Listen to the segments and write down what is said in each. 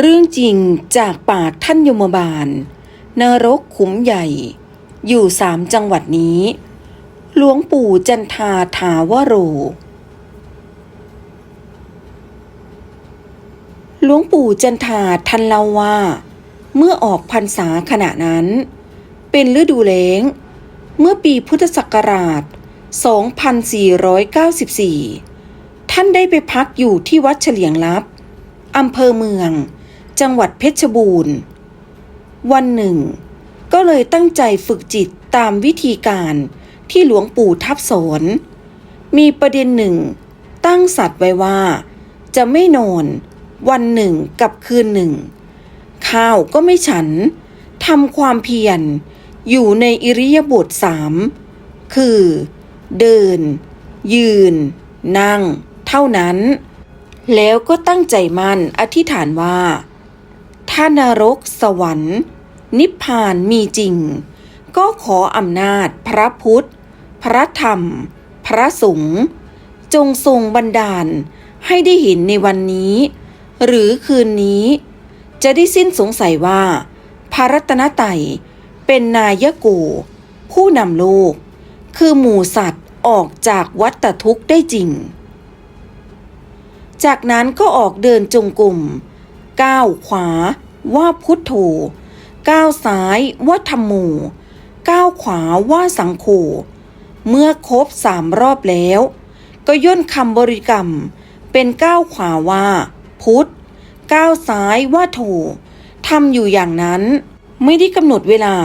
เรื่องจริงจากปากท่านยมบาลนรกขุมใหญ่ อยู่สามจังหวัดนี้ หลวงปู่จันทาถาวโร หลวงปู่จันทาท่านเล่าว่า เมื่อออกพรรษาขณะนั้น เป็นฤดูแล้ง เมื่อปีพุทธศักราช 2494 ท่านได้ไปพักอยู่ที่วัดเฉลียงลับอำเภอเมือง จังหวัดเพชรบูรณ์ วันหนึ่ง ก็เลยตั้งใจฝึกจิตตามวิธีการที่หลวงปู่ทับสอนมีประเด็นหนึ่ง ตั้งสัตว์ไว้ว่า จะไม่นอน วันหนึ่งกับคืนหนึ่ง ข้าวก็ไม่ฉันทำความเพียรอยู่ในอิริยาบถสามคือ เดิน ยืน นั่ง เท่านั้น แล้วก็ตั้งใจมั่นอธิษฐานว่า ถ้านรกสวรรค์ นิพพานมีจริง ก็ขออำนาจพระพุทธ พระธรรม พระสงฆ์จงทรงบันดาลให้ได้เห็นในวันนี้ หรือคืนนี้ จะได้สิ้นสงสัยว่า พระรัตนตรัยเป็นนายโกผู้นำโลก คือหมู่สัตว์ออกจากวัฏทุกข์ได้จริง จากนั้นก็ออกเดินจงกรมก้าวขวา ว่าพุทโธก้าวซ้ายว่าธรรมโมก้าวขวาว่าสังโฆเมื่อครบสามรอบแล้ว ก็ย่นคำบริกรรม เป็นก้าวขวาว่า พุทธก้าวซ้ายว่าโธทำอยู่อย่างนั้น ไม่ได้กำหนดเวลา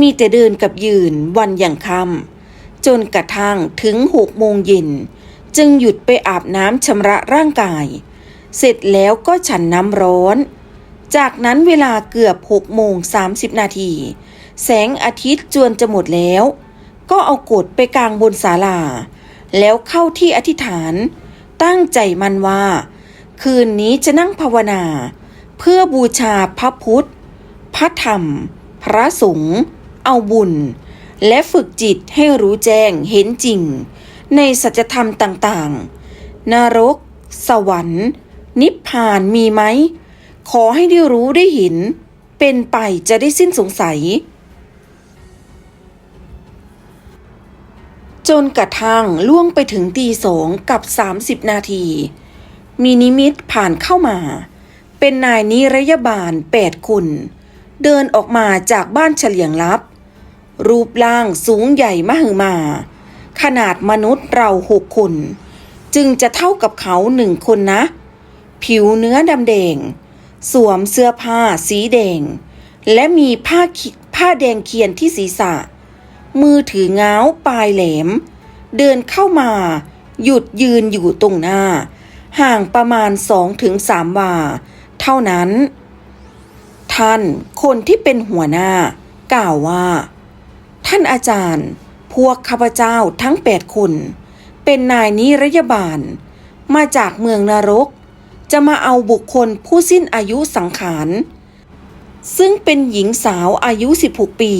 มีแต่เดินกับยืนวันอย่างค่ำจนกระทั่งถึงหกโมงเย็น จึงหยุดไปอาบน้ำชำระร่างกาย เสร็จแล้วก็ฉันน้ำร้อน จากนั้นเวลาเกือบหกโมงสามสิบนาที แสงอาทิตย์จวนจะหมดแล้ว ก็เอากดไปกลางบนศาลา แล้วเข้าที่อธิษฐาน ตั้งใจมันว่า คืนนี้จะนั่งภาวนา เพื่อบูชาพระพุทธ พระธรรม พระสงฆ์เอาบุญ และฝึกจิตให้รู้แจ้งเห็นจริง ในสัจธรรมต่างๆ นรก สวรรค์ นิพพานมีไหม ขอให้ได้รู้ได้เห็น เป็นไปจะได้สิ้นสงสัย จนกระทั่งล่วงไปถึงตีสองกับ 30 นาที มีนิมิตผ่านเข้ามา เป็นนายนิรยบาลแปดคน เดินออกมาจากบ้านเฉลียงลับ รูปร่างสูงใหญ่มหึมา ขนาดมนุษย์เราหกคน จึงจะเท่ากับเขาหนึ่งคนนะผิวเนื้อดำแดง สวมเสื้อผ้าสีแดง และมีผ้าผ้าแดงเคียนที่ศีรษะ มือถือเงาปลายแหลม เดินเข้ามา หยุดยืนอยู่ตรงหน้า ห่างประมาณสองถึงสามวา เท่านั้น ท่านคนที่เป็นหัวหน้ากล่าวว่า ท่านอาจารย์ พวกข้าพเจ้าทั้งแปดคน เป็นนายนิรยบาล มาจากเมืองนรก จะมาเอาบุคคลผู้สิ้นอายุสังขาร ซึ่งเป็นหญิงสาวอายุ 16 ปี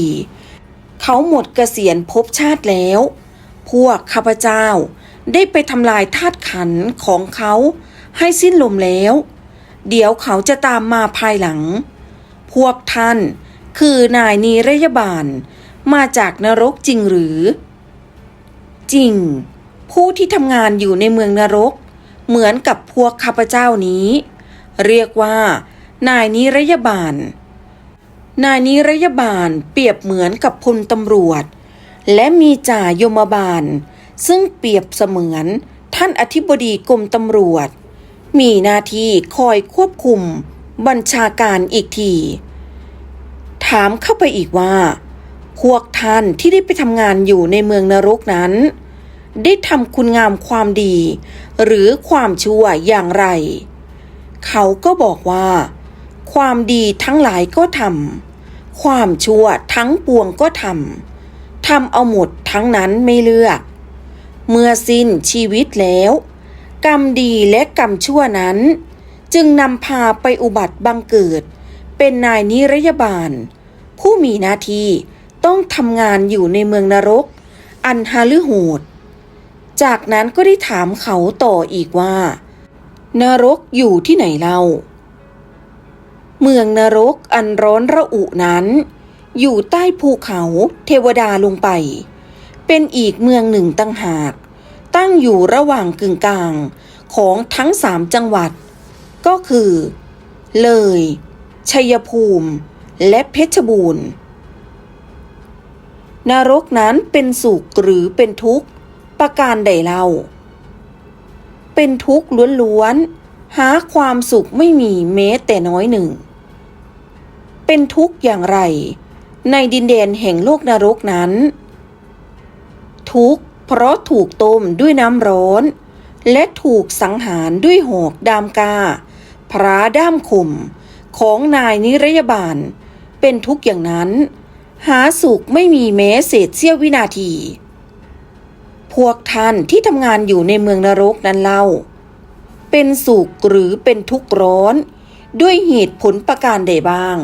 เขาหมดเกษียณภพชาติแล้ว พวกข้าพเจ้าได้ไปทำลายธาตุขันของเขาให้สิ้นลมแล้ว เดี๋ยวเขาจะตามมาภายหลัง พวกท่านคือนายนีรยบาล มาจากนรกจริงหรือ จริง ผู้ที่ทำงานอยู่ในเมืองนรก เหมือนกับพวกข้าพเจ้านี้ เรียกว่า นายนิรยบาล นายนิรยบาลเปรียบเหมือนกับพลตำรวจ และมีจ่ายมบาล ซึ่งเปรียบเสมือนท่านอธิบดีกรมตำรวจ มีหน้าที่คอยควบคุมบัญชาการอีกที ถามเข้าไปอีกว่า พวกท่านที่ได้ไปทำงานอยู่ในเมืองนรกนั้น ได้ทำคุณงามความดี หรือความชั่วอย่างไร เขาก็บอกว่า ความดีทั้งหลายก็ทำความชั่วทั้งปวงก็ทำทำเอาหมดทั้งนั้นไม่เลือก เมื่อสิ้นชีวิตแล้ว กรรมดีและกรรมชั่วนั้น จึงนำพาไปอุบัติบังเกิด เป็นนายนิรยบาล ผู้มีหน้าที่ต้องทำงานอยู่ในเมืองนรก อันฮาลือโหด จากนั้นก็ได้ถามเขาต่ออีกว่า นรกอยู่ที่ไหนเล่า เมืองนรกอันร้อนระอุนั้น อยู่ใต้ภูเขาเทวดาลงไป เป็นอีกเมืองหนึ่งตั้งหาก ตั้งอยู่ระหว่างกึ่งกลางของทั้งสามจังหวัด ก็คือ เลย ชัยภูมิ และเพชรบูรณ์นรกนั้นเป็นสุขหรือเป็นทุกข์ ประการใดเล่า เป็นทุกข์ล้วนๆ หาความสุขไม่มีแม้แต่น้อยหนึ่ง เป็นทุกข์อย่างไร ในดินแดนแห่งโลกนรกนั้น ทุกข์เพราะถูกต้มด้วยน้ำร้อน และถูกสังหารด้วยหอกดามกา พระด้ามคมของนายนิรยาบาล เป็นทุกข์อย่างนั้น หาสุขไม่มีแม้เศษเสี้ยววินาที พวกท่านที่ทำงานอยู่ในเมืองนรกนั้นเล่า เป็นสุขหรือเป็นทุกข์ร้อน ด้วยเหตุผลประการใดบ้าง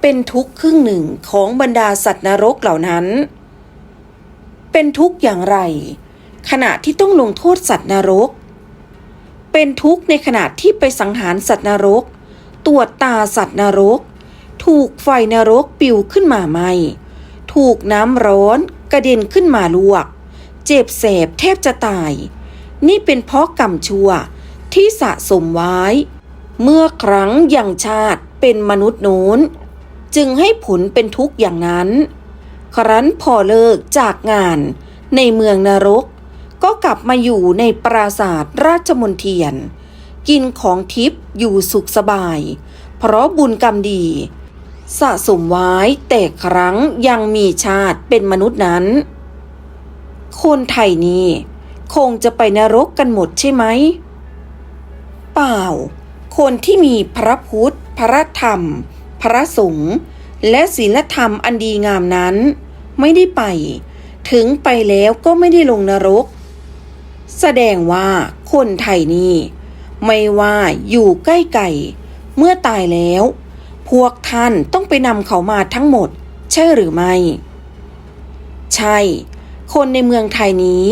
เป็นทุกข์ครึ่งหนึ่งของบรรดาสัตว์นรกเหล่านั้น เป็นทุกข์อย่างไร ขณะที่ต้องลงโทษสัตว์นรก เป็นทุกข์ในขณะที่ไปสังหารสัตว์นรก ตรวจตาสัตว์นรก ถูกไฟนรกปิวขึ้นมาไหมถูกน้ำร้อน กระเด็นขึ้นมาลวก เจ็บแสบแทบจะตาย นี่เป็นเพราะกรรมชั่วที่สะสมไว้ เมื่อครั้งยังชาติเป็นมนุษย์โน้น จึงให้ผลเป็นทุกข์อย่างนั้น ครั้นพอเลิกจากงานในเมืองนรก ก็กลับมาอยู่ในปราสาทราชมนเทียน กินของทิพย์อยู่สุขสบาย เพราะบุญกรรมดี สะสมไว้แต่ครั้งยังมีชาติเป็นมนุษย์นั้น คนไทยนี่คงจะไปนรกกันหมดใช่ไหม เปล่า คนที่มีพระพุทธ พระธรรม พระสงฆ์และศีลธรรมอันดีงามนั้น ไม่ได้ไป ถึงไปแล้วก็ไม่ได้ลงนรก แสดงว่าคนไทยนี่ ไม่ว่าอยู่ใกล้ไก่ เมื่อตายแล้ว พวกท่านต้องไปนำเขามาทั้งหมด ใช่หรือไม่ ใช่ คนในเมืองไทยนี้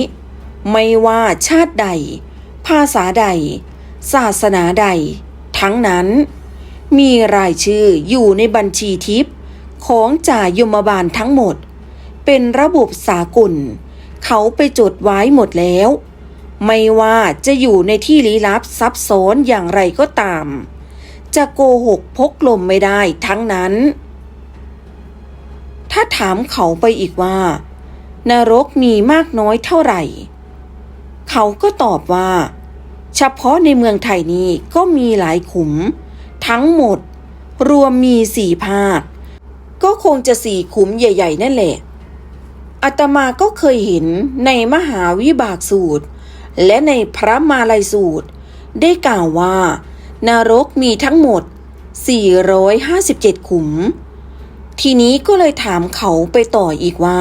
ไม่ว่าชาติใด ภาษาใด ศาสนาใด ทั้งนั้น มีรายชื่ออยู่ในบัญชีทิพย์ของจ่ายมบาลทั้งหมด เป็นระบบสากล เขาไปจดไว้หมดแล้ว ไม่ว่าจะอยู่ในที่ลี้ลับซับซ้อนอย่างไรก็ตาม จะโกหกพกลมไม่ได้ทั้งนั้น ถ้าถามเขาไปอีกว่า นรกมีมากน้อยเท่าไหร่ เขาก็ตอบว่า เฉพาะในเมืองไทยนี้ก็มีหลายขุม ทั้งหมด รวมมีสี่ภาค ก็คงจะสี่ขุมใหญ่ ๆ นั่นแหละอาตมาก็เคยเห็นในมหาวิบากสูตร และในพระมาลัยสูตร ได้กล่าวว่า นรกมีทั้งหมด 457 ขุม ทีนี้ก็เลยถามเขาไปต่ออีกว่า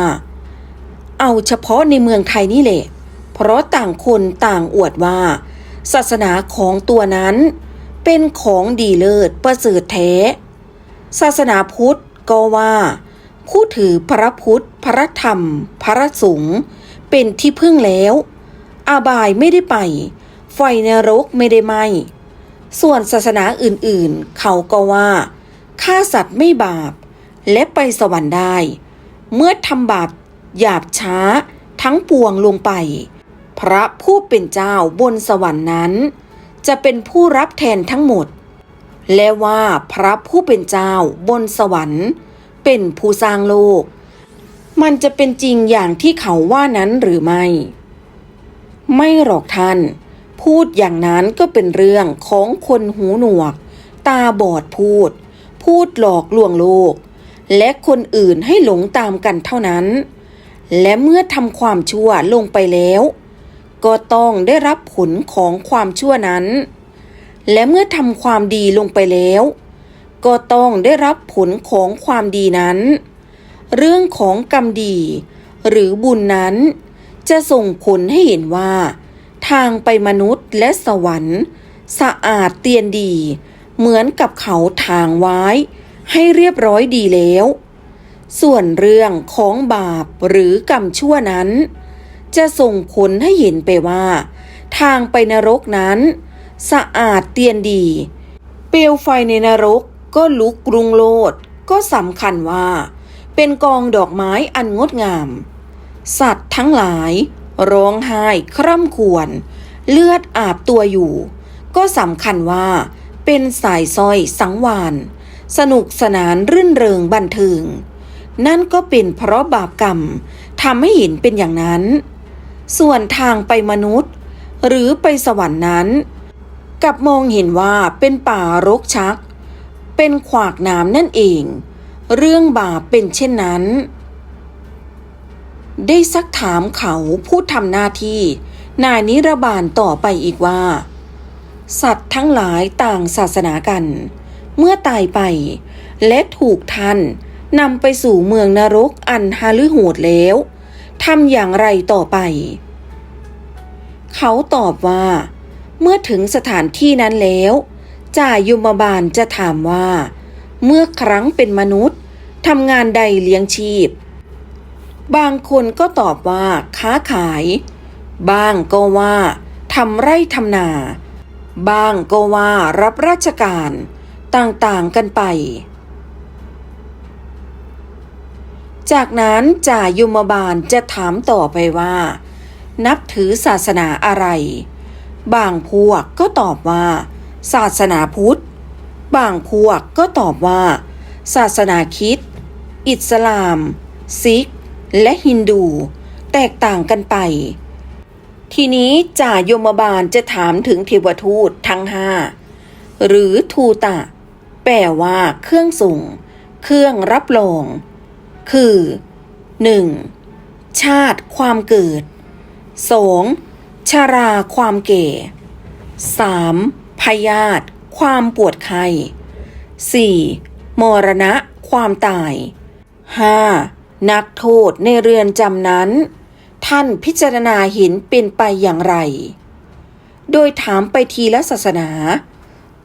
เอาเฉพาะในเมืองไทยนี่แหละ เพราะต่างคนต่างอวดว่า ศาสนาของตัวนั้น เป็นของดีเลิศประเสริฐแท้ ศาสนาพุทธก็ว่าผู้ถือพระพุทธ พระธรรม พระสงฆ์เป็นที่พึ่งแล้ว อาบายไม่ได้ไป ไฟนรกไม่ได้ไหม ส่วนศาสนาอื่นๆ เขาก็ว่าฆ่าสัตว์ไม่บาป และไปสวรรค์ได้ เมื่อทำบาปหยาบช้าทั้งปวงลงไป พระผู้เป็นเจ้าบนสวรรค์นั้น จะเป็นผู้รับแทนทั้งหมด และว่าพระผู้เป็นเจ้าบนสวรรค์ เป็นผู้สร้างโลก มันจะเป็นจริงอย่างที่เขาว่านั้นหรือไม่ ไม่หรอกท่าน พูดอย่างนั้นก็เป็นเรื่องของคนหูหนวก ตาบอดพูด พูดหลอกลวงโลก และคนอื่นให้หลงตามกันเท่านั้น และเมื่อทำความชั่วลงไปแล้ว ก็ต้องได้รับผลของความชั่วนั้น และเมื่อทำความดีลงไปแล้ว ก็ต้องได้รับผลของความดีนั้น เรื่องของกรรมดี หรือบุญนั้น จะส่งผลให้เห็นว่า ทางไปมนุษย์และสวรรค์ สะอาดเตียนดี เหมือนกับเขาทางไว้ ให้เรียบร้อยดีแล้ว ส่วนเรื่องของบาปหรือกรรมชั่วนั้น จะส่งผลให้เห็นไปว่า ทางไปนรกนั้น สะอาดเตียนดี เปลวไฟในนรกก็ลุกกรุงโลดก็สำคัญว่า เป็นกองดอกไม้อันงดงาม สัตว์ทั้งหลาย ร้องไห้คร่ำครวญเลือดอาบตัวอยู่ ก็สำคัญว่า เป็นสายสร้อยสังวานสนุกสนานรื่นเริงบันเทิง นั่นก็เป็นเพราะบาปกรรมทำให้เห็นเป็นอย่างนั้น ส่วนทางไปมนุษย์ หรือไปสวรรค์นั้นกลับมองเห็นว่าเป็นป่ารกชัก เป็นขวากน้ำนั่นเอง เรื่องบาปเป็นเช่นนั้น ได้ซักถามเขาผู้ทำหน้าที่ นายนิรบาลต่อไปอีกว่า สัตว์ทั้งหลายต่างศาสนากัน เมื่อตายไป และถูกท่านนำไปสู่เมืองนรกอันฮาลือโหดแล้วทำอย่างไรต่อไป เขาตอบว่า เมื่อถึงสถานที่นั้นแล้วจ่ายยมบาลจะถามว่า เมื่อครั้งเป็นมนุษย์ทำงานใดเลี้ยงชีพ บางคนก็ตอบว่าค้าขาย บ้างก็ว่าทำไร่ทำนา บ้างก็ว่ารับราชการ ต่างๆกันไป จากนั้นจ่ายมบาลจะถามต่อไปว่า นับถือศาสนาอะไร บางพวกก็ตอบว่า ศาสนาพุทธ บางพวกก็ตอบว่า ศาสนาคิด อิสลาม ซิก และฮินดู แตกต่างกันไป ทีนี้จ่ายมบาลจะถามถึงเทวทูตทั้งห้าหรือทูตะ แปลว่าเครื่องส่ง เครื่องรับรอง คือ 1. ชาติความเกิด 2. ชาราความแก่ 3. พยาธิความปวดไข้ 4. มรณะ ความตาย 5. นักโทษในเรือนจำนั้น ท่านพิจารณาเห็นเป็นไปอย่างไร โดยถามไปทีละศาสนา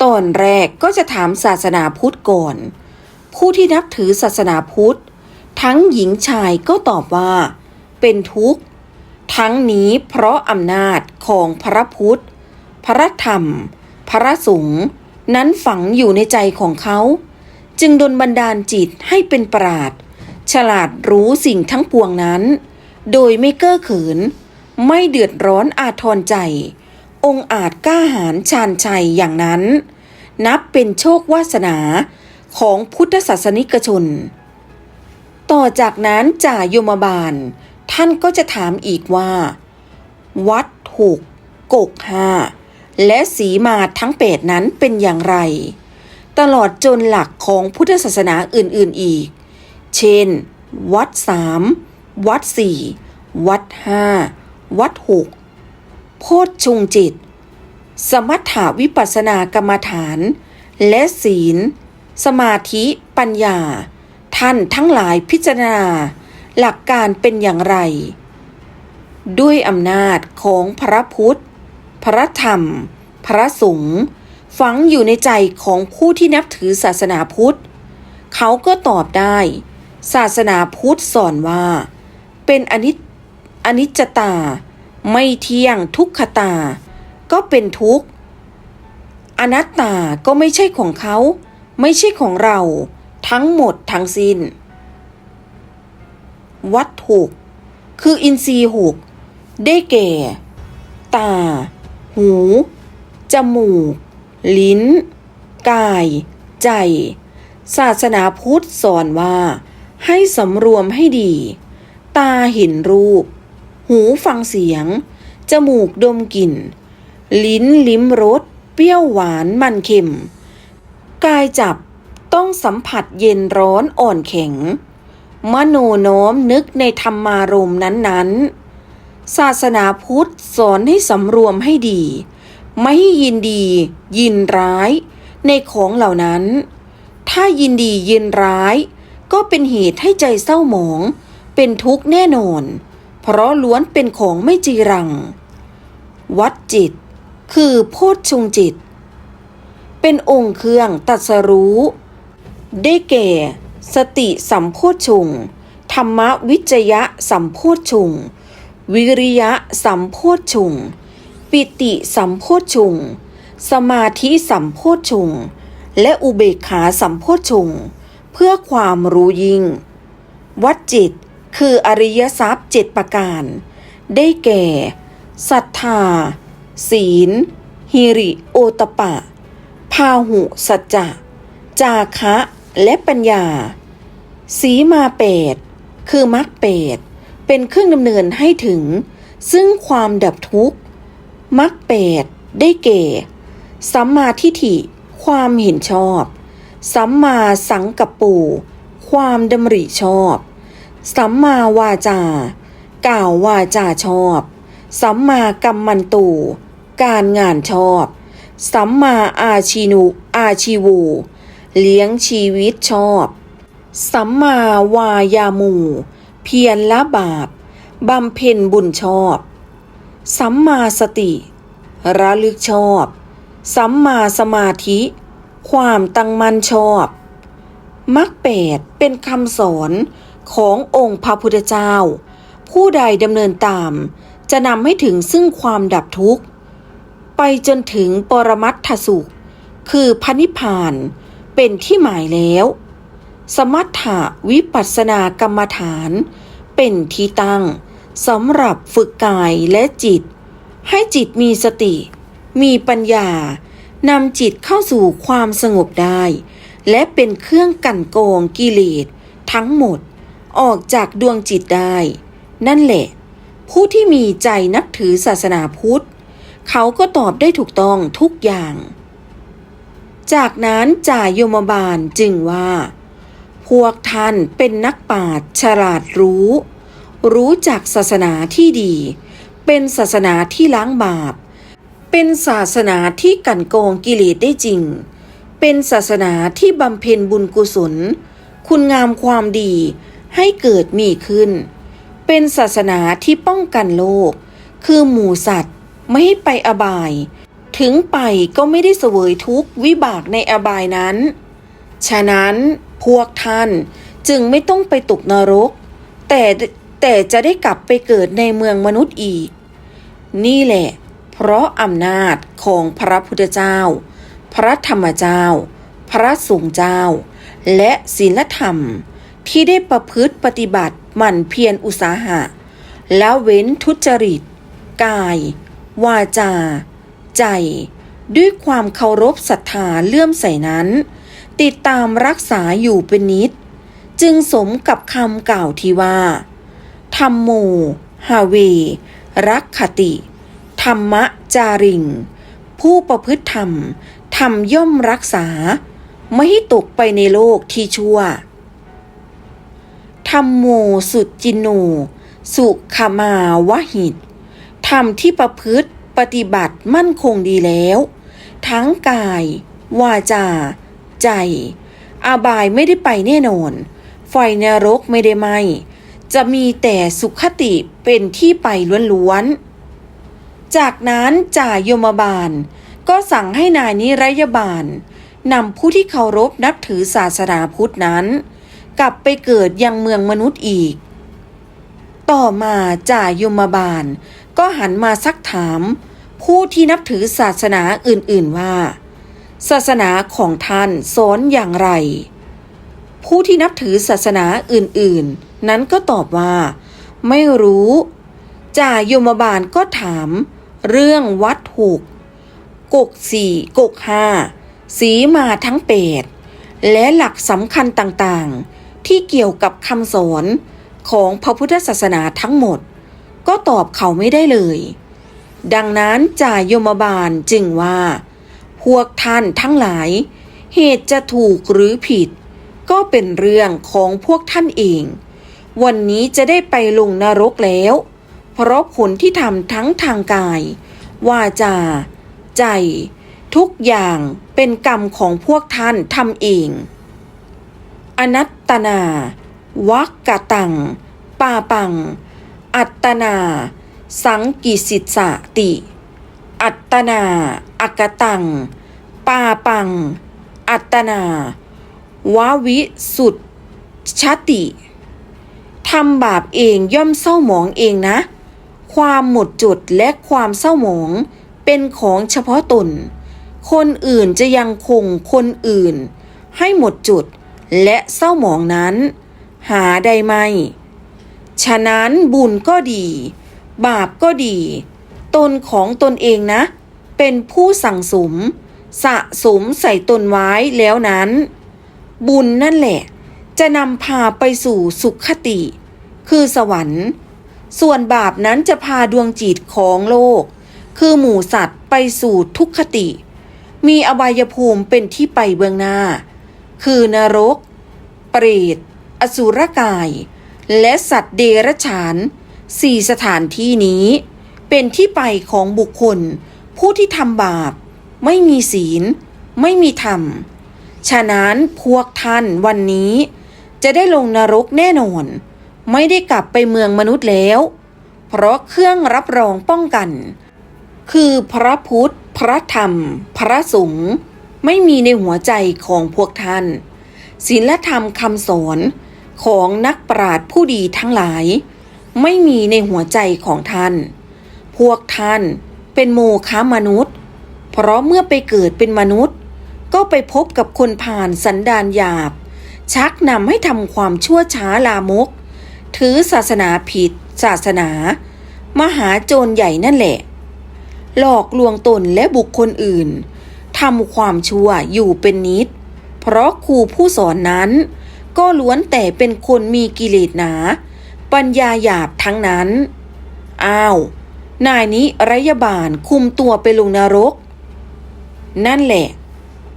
ตอนแรกก็จะถามศาสนาพุทธก่อน ผู้ที่นับถือศาสนาพุทธ ทั้งหญิงชายก็ตอบว่า เป็นทุกข์ ทั้งนี้เพราะอำนาจของพระพุทธ พระธรรม พระสงฆ์นั้นฝังอยู่ในใจของเขา จึงดลบันดาลจิตให้เป็นปราด ฉลาดรู้สิ่งทั้งปวงนั้น โดยไม่เก้อเขิน ไม่เดือดร้อนอาทรใจ องค์อาจกล้าหาญชาญชัยอย่างนั้น นับเป็นโชควาสนาของพุทธศาสนิกชน ต่อจากนั้นจ่ายมบาล ท่านก็จะถามอีกว่า วัดถูกกกห้าและสีมาทั้งแปดนั้นเป็นอย่างไร ตลอดจนหลักของพุทธศาสนาอื่นๆอีก เช่น วัดสามวัดสี่วัดห้าวัดหกโพชฌงจิต สมถาวิปัสสนากรรมฐาน และศีล สมาธิปัญญา ท่านทั้งหลายพิจารณา หลักการเป็นอย่างไร ด้วยอำนาจของพระพุทธ พระธรรม พระสงฆ์ฝังอยู่ในใจของผู้ที่นับถือศาสนาพุทธ เขาก็ตอบได้ ศาสนาพุทธสอนว่า เป็นอนิจอนิจจตา ไม่เที่ยงทุกขตา ก็เป็นทุกข์อนัตตาก็ไม่ใช่ของเขา ไม่ใช่ของเรา ทั้งหมดทั้งสิ้น วัตถุคืออินทรีย์หกได้แก่ ตา หู จมูก ลิ้น กาย ใจ ศาสนาพุทธสอนว่า ให้สำรวมให้ดี ตาเห็นรูป หูฟังเสียง จมูกดมกลิ่น ลิ้นลิ้มรส เปรี้ยวหวานมันเค็ม กายจับต้องสัมผัสเย็นร้อนอ่อนแข็ง มโนโน้มนึกในธรรมารมณ์นั้นๆ ศาสนาพุทธสอนให้สำรวมให้ดี ไม่ยินดี ยินร้าย ในของเหล่านั้น ถ้ายินดียินร้าย ก็เป็นเหตุให้ใจเศร้าหมอง เป็นทุกข์แน่นอน เพราะล้วนเป็นของไม่จีรัง วัดจิต คือโพชฌงจิต เป็นองค์เครื่องตรัสรู้ ได้แก่ สติสัมโพชฌงธรรมวิจยะสัมโพชฌงวิริยะสัมโพชฌงปิติสัมโพชฌงสมาธิสัมโพชฌงและอุเบกขาสัมโพชฌงค์ เพื่อความรู้ยิ่ง วัดจิตคืออริยทรัพย์เจ็ดประการ ได้แก่ศรัทธา ศีลฮิริโอตปะ พาหุสัจจะ จาคะและปัญญา สีมาเปดคือมรรคเปดเป็นเครื่องดำเนินให้ถึง ซึ่งความดับทุกข์มรรคเปดได้แก่สัมมาทิฏฐิความเห็นชอบ สัมมาสังกัปปู ความดำริชอบ สัมมาวาจา กล่าววาจาชอบ สัมมากัมมันตู การงานชอบ สัมมาอาชีนุอาชีวู เลี้ยงชีวิตชอบ สัมมาวายามู เพียรละบาปบำเพ็ญบุญชอบ สัมมาสติ ระลึกชอบ สัมมาสมาธิ ความตั้งมั่นชอบมรรคแปดเป็นคำสอนขององค์พระพุทธเจ้า ผู้ใดดำเนินตาม จะนำให้ถึงซึ่งความดับทุกข์ ไปจนถึงปรมัตถสุข คือพระนิพพานเป็นที่หมายแล้ว สมัฏฐวิปัสสนากรรมฐาน เป็นที่ตั้งสำหรับฝึกกายและจิต ให้จิตมีสติ มีปัญญา นำจิตเข้าสู่ความสงบได้ และเป็นเครื่องกลันโกงกิเลสทั้งหมดออกจากดวงจิตได้ นั่นแหละ ผู้ที่มีใจนับถือศาสนาพุทธ เขาก็ตอบได้ถูกต้องทุกอย่าง จากนั้นจ่ายมบาลจึงว่า พวกท่านเป็นนักปราชญ์ฉลาดรู้ รู้จักศาสนาที่ดี เป็นศาสนาที่ล้างบาป เป็นศาสนาที่กันโกงกิเลสได้จริง เป็นศาสนาที่บำเพ็ญบุญกุศล คุณงามความดีให้เกิดมีขึ้น เป็นศาสนาที่ป้องกันโลก คือหมูสัตว์ไม่ให้ไปอบาย ถึงไปก็ไม่ได้เสวยทุกข์วิบากในอบายนั้น ฉะนั้นพวกท่านจึงไม่ต้องไปตกนรก แต่แต่จะได้กลับไปเกิดในเมืองมนุษย์อีก นี่แหละ เพราะอำนาจของพระพุทธเจ้า พระธรรมเจ้า พระสงฆ์เจ้า และศีลธรรมที่ได้ประพฤติปฏิบัติหมั่นเพียรอุตสาหะ แล้วเว้นทุจริต กาย วาจา ใจ ด้วยความเคารพศรัทธาเลื่อมใสนั้น ติดตามรักษาอยู่เป็นนิด จึงสมกับคำกล่าวที่ว่าธรรมโม ฮาเว รักขติ ธรรมจาริง ผู้ประพฤติธรรมธรรมย่อมรักษา ไม่ให้ตกไปในโลกที่ชั่ว ธรรมโมสุจินโน สุขมาวหิต ธรรมที่ประพฤติปฏิบัติมั่นคงดีแล้ว ทั้งกาย วาจา ใจ อาบายไม่ได้ไปแน่นอน ไฟนรกไม่ได้ไหมจะมีแต่สุขติเป็นที่ไปล้วนๆ จากนั้นจ่ายมบาล ก็สั่งให้นายนิรยบาลนำผู้ที่เคารพนับถือศาสนาพุทธนั้น กลับไปเกิดยังเมืองมนุษย์อีก ต่อมาจ่ายมบาล ก็หันมาซักถาม ผู้ที่นับถือศาสนาอื่นๆว่า ศาสนาของท่านสอนอย่างไร ผู้ที่นับถือศาสนาอื่นๆ นั้นก็ตอบว่า ไม่รู้จ่ายมบาลก็ถาม เรื่องวัดถูกกกสี่กกห้าสีมาทั้งเปดและหลักสำคัญต่างๆ ที่เกี่ยวกับคำสอนของพระพุทธศาสนาทั้งหมด ก็ตอบเขาไม่ได้เลย ดังนั้นจ่ายมบาลจึงว่า พวกท่านทั้งหลาย เหตุจะถูกหรือผิด ก็เป็นเรื่องของพวกท่านเอง วันนี้จะได้ไปลงนรกแล้ว เพราะผลที่ทำทั้งทางกาย วาจา ใจ ทุกอย่างเป็นกรรมของพวกท่านทำเอง อนัตตนา วักกะตัง ปาปัง อัตตนา สังกิสิตสติ อัตตนาอักตัง ปาปัง อัตตนาวาวิสุทธชติทำบาปเองย่อมเศร้าหมองเองนะ ความหมดจดและความเศร้าหมอง เป็นของเฉพาะตน คนอื่นจะยังคงคนอื่น ให้หมดจุดและเศร้าหมองนั้น หาได้ไหม ฉะนั้นบุญก็ดี บาปก็ดี ตนของตนเองนะ เป็นผู้สั่งสม สะสมใส่ตนไว้แล้วนั้น บุญนั่นแหละ จะนำพาไปสู่สุขคติ คือสวรรค์ ส่วนบาปนั้นจะพาดวงจิตของโลก คือหมู่สัตว์ไปสู่ทุกขติ มีอบายภูมิเป็นที่ไปเบื้องหน้า คือนรก เปรต อสุรกาย และสัตว์เดรัจฉานสี่สถานที่นี้ เป็นที่ไปของบุคคล ผู้ที่ทำบาป ไม่มีศีล ไม่มีธรรม ฉะนั้นพวกท่านวันนี้จะได้ลงนรกแน่นอน ไม่ได้กลับไปเมืองมนุษย์แล้ว เพราะเครื่องรับรองป้องกัน คือพระพุทธ พระธรรม พระสงฆ์ไม่มีในหัวใจของพวกท่านศีลธรรมคำสอนของนักปราชญ์ผู้ดีทั้งหลาย ไม่มีในหัวใจของท่าน พวกท่านเป็นโมฆะมนุษย์ เพราะเมื่อไปเกิดเป็นมนุษย์ ก็ไปพบกับคนผ่านสันดานหยาบ ชักนำให้ทำความชั่วช้าลามก ถือศาสนาผิด ศาสนา มหาโจรใหญ่นั่นแหละ หลอกลวงตนและบุคคลอื่นทำความชั่วอยู่เป็นนิด เพราะครูผู้สอนนั้น ก็ล้วนแต่เป็นคนมีกิเลสหนา ปัญญาหยาบทั้งนั้น อ้าว นายนี้ระยบาลคุมตัวไปลงนรก นั่นแหละ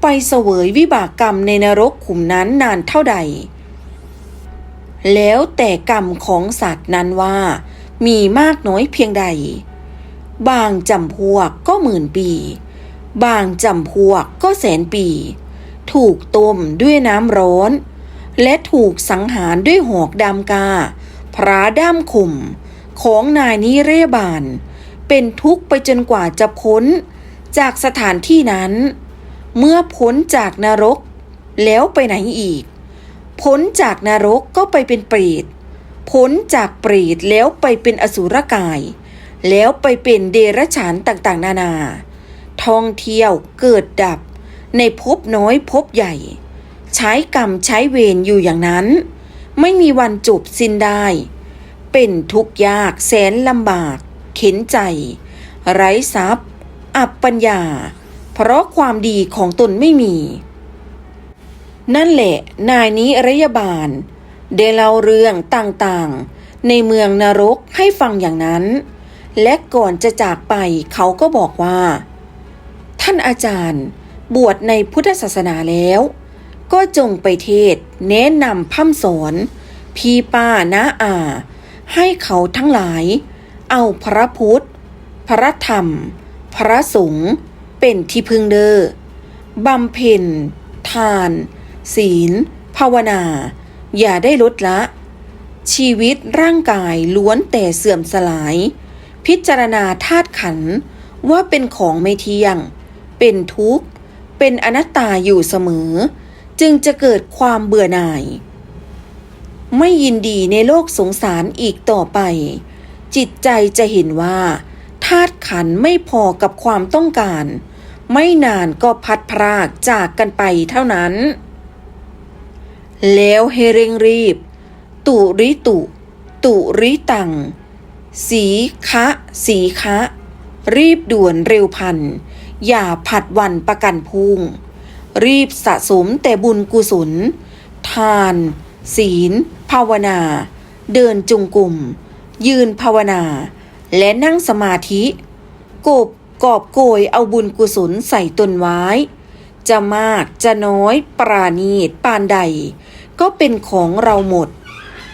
ไปเสวยวิบากกรรมในนรกขุมนั้นนานเท่าใด แล้วแต่กรรมของสัตว์นั้นว่า มีมากน้อยเพียงใด บางจำพวกก็หมื่นปี บางจำพวกก็แสนปี ถูกต้มด้วยน้ำร้อน และถูกสังหารด้วยหอกดำกา พระด้ามขุมของนายนิเรบาลเป็นทุกข์ไปจนกว่าจะพ้นจากสถานที่นั้น เมื่อพ้นจากนรกแล้วไปไหนอีก พ้นจากนรกก็ไปเป็นเปรตพ้นจากเปรตแล้วไปเป็นอสุรกาย แล้วไปเป็นเดรัจฉานต่างๆ นานา ท่องเที่ยวเกิดดับ ในภพน้อยภพใหญ่ ใช้กรรมใช้เวรอยู่อย่างนั้น ไม่มีวันจบสิ้นได้ เป็นทุกข์ยากแสนลำบาก เข็นใจ ไร้ทรัพย์ อับปัญญา เพราะความดีของตนไม่มี นั่นแหละ นายนี้ระยบาล ได้เล่าเรื่องต่างๆ ในเมืองนรกให้ฟังอย่างนั้น และก่อนจะจากไปเขาก็บอกว่า ท่านอาจารย์บวชในพุทธศาสนาแล้ว ก็จงไปเทศแนะนำพัฒสอน พี่ป้าน้าอา ให้เขาทั้งหลาย เอาพระพุทธ พระธรรม พระสงฆ์เป็นที่พึงเดอ้อบำเพ็ญทาน ศีล ภาวนา อย่าได้ลดละ ชีวิตร่างกายล้วนแต่เสื่อมสลาย พิจารณาธาตุขันว่าเป็นของไม่เที่ยง เป็นทุกข์ เป็นอนัตตาอยู่เสมอ จึงจะเกิดความเบื่อหน่าย ไม่ยินดีในโลกสงสารอีกต่อไป จิตใจจะเห็นว่าธาตุขันไม่พอกับความต้องการ ไม่นานก็พัดพรากจากกันไปเท่านั้น แล้วให้เร่งรีบ ตุริตุ ตุริตัง สีคะ สีคะ รีบด่วนเร็วพัน อย่าผัดวันประกันพุ่ง รีบสะสมแต่บุญกุศล ทาน ศีล ภาวนา เดินจงกรมยืนภาวนา และนั่งสมาธิ กบกอบโกยเอาบุญกุศลใส่ตนไว้ จะมากจะน้อยปราณีตปานใด ก็เป็นของเราหมด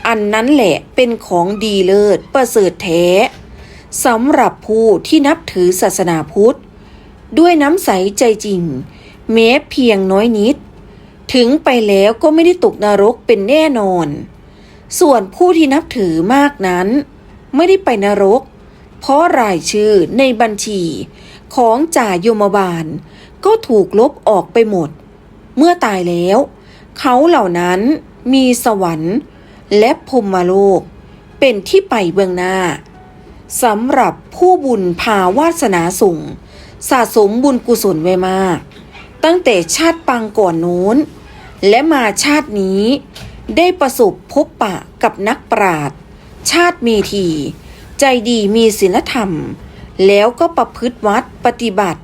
อันนั้นแหละเป็นของดีเลิศประเสริฐแท้สำหรับผู้ที่นับถือศาสนาพุทธ ด้วยน้ำใสใจจริง แม้เพียงน้อยนิด ถึงไปแล้วก็ไม่ได้ตกนรกเป็นแน่นอน ส่วนผู้ที่นับถือมากนั้น ไม่ได้ไปนรก เพราะรายชื่อในบัญชีของจ่ายมบาล ก็ถูกลบออกไปหมด เมื่อตายแล้ว เขาเหล่านั้นมีสวรรค์ และพรหมโลก เป็นที่ไปเบื้องหน้าสำหรับผู้บุญพาวาสนาส่งสะสมบุญกุศลไว้มาก ตั้งแต่ชาติปางก่อนนู้น และมาชาตินี้ได้ประสบพบปะกับนักปราชญ์ชาติเมธี ใจดีมีศีลธรรม แล้วก็ประพฤติวัดปฏิบัติ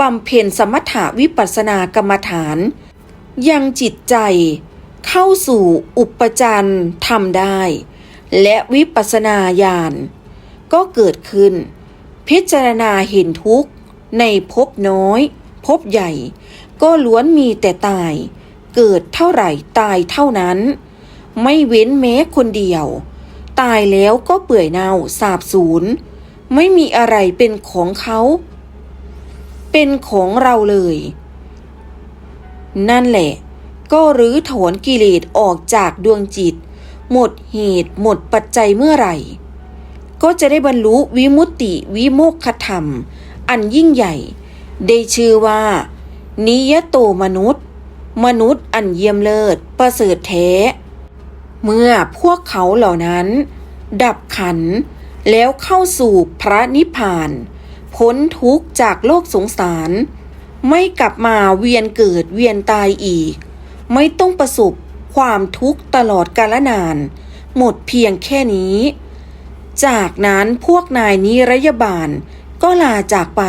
บำเพ็ญสมถาวิปัสสนากรรมฐาน ยังจิตใจเข้าสู่อุปจารทำได้ และวิปัสสนาญาณก็เกิดขึ้น พิจารณาเห็นทุกข์ ในภพน้อยภพใหญ่ ก็ล้วนมีแต่ตาย เกิดเท่าไหร่ตายเท่านั้น ไม่เว้นแม้คนเดียว ตายแล้วก็เปื่อยเน่าสาบสูญไม่มีอะไรเป็นของเขา เป็นของเราเลย นั่นแหละ ก็รื้อถอนกิเลสออกจากดวงจิต หมดเหตุหมดปัจจัยเมื่อไหร่ ก็จะได้บรรลุวิมุตติวิโมกขธรรม อันยิ่งใหญ่ ได้ชื่อว่า นิยโตมนุษย์ มนุษย์อันเยี่ยมเลิศ ประเสริฐแท้ เมื่อพวกเขาเหล่านั้น ดับขันแล้วเข้าสู่พระนิพพาน พ้นทุกข์จากโลกสงสาร ไม่กลับมาเวียนเกิดเวียนตายอีก ไม่ต้องประสบความทุกข์ตลอดกาลนาน หมดเพียงแค่นี้ จากนั้นพวกนายนิรยบาลก็ลาจากไป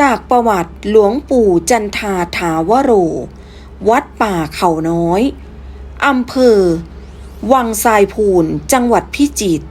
จากประวัติหลวงปู่จันทาถาวโร วัดป่าเขาน้อยอำเภอ วังทรายพูนจังหวัดพิจิตร